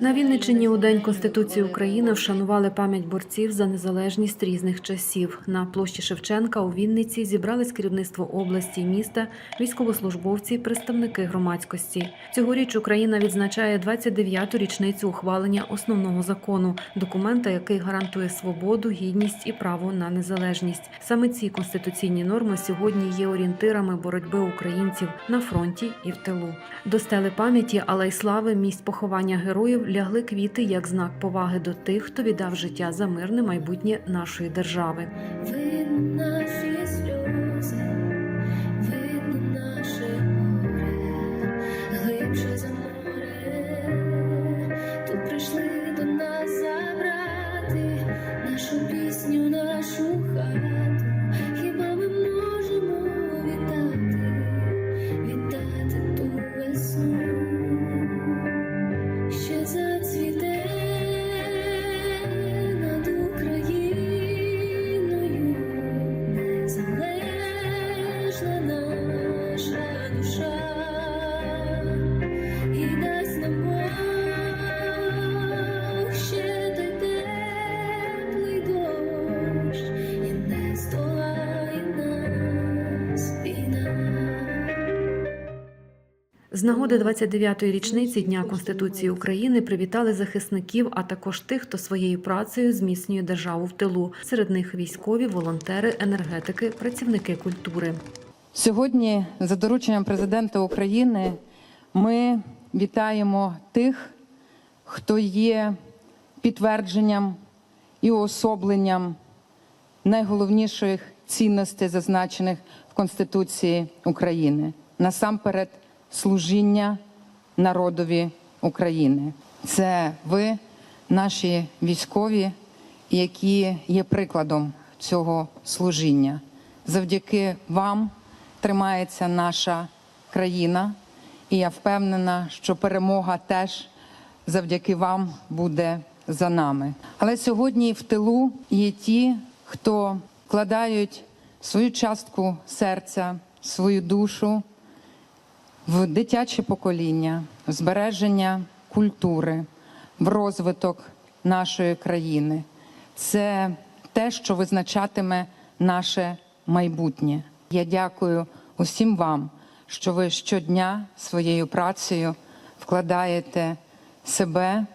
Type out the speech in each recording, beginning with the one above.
На Вінниччині у День Конституції України вшанували пам'ять борців за незалежність різних часів. На площі Шевченка у Вінниці зібрались керівництво області і міста, військовослужбовці, представники громадськості. Цьогоріч Україна відзначає 29-ту річницю ухвалення основного закону, документа, який гарантує свободу, гідність і право на незалежність. Саме ці конституційні норми сьогодні є орієнтирами боротьби українців на фронті і в тилу. До стели пам'яті, але й слави місць поховання героїв лягли квіти як знак поваги до тих, хто віддав життя за мирне майбутнє нашої держави. Нашу пісню, нашу хату. З нагоди 29-ї річниці Дня Конституції України привітали захисників, а також тих, хто своєю працею зміцнює державу в тилу. Серед них військові, волонтери, енергетики, працівники культури. Сьогодні, за дорученням президента України, ми вітаємо тих, хто є підтвердженням і уособленням найголовніших цінностей, зазначених в Конституції України. Насамперед, служіння народові України. Це ви, наші військові, які є прикладом цього служіння. Завдяки вам тримається наша країна, і я впевнена, що перемога теж завдяки вам буде за нами. Але сьогодні в тилу є ті, хто вкладають свою частку серця, свою душу в дитяче покоління, в збереження культури, в розвиток нашої країни. Це те, що визначатиме наше майбутнє. Я дякую усім вам, що ви щодня своєю працею вкладаєте себе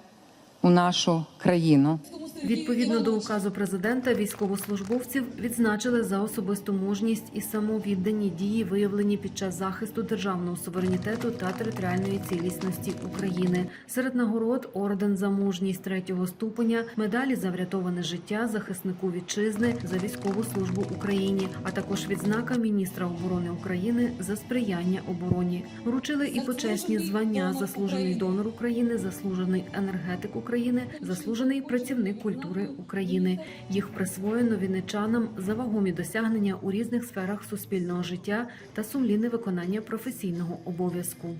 у нашу країну. Відповідно до указу президента, військовослужбовців відзначили за особисту мужність і самовіддані дії, виявлені під час захисту державного суверенітету та територіальної цілісності України. Серед нагород орден за мужність третього ступеня, медалі за врятоване життя захиснику вітчизни за військову службу Україні, а також відзнака міністра оборони України за сприяння обороні. Вручили і почесні звання заслужений донор України, заслужений енергетик України, заслужений працівник культури України. Їх присвоєно вінничанам за вагомі досягнення у різних сферах суспільного життя та сумлінне виконання професійного обов'язку.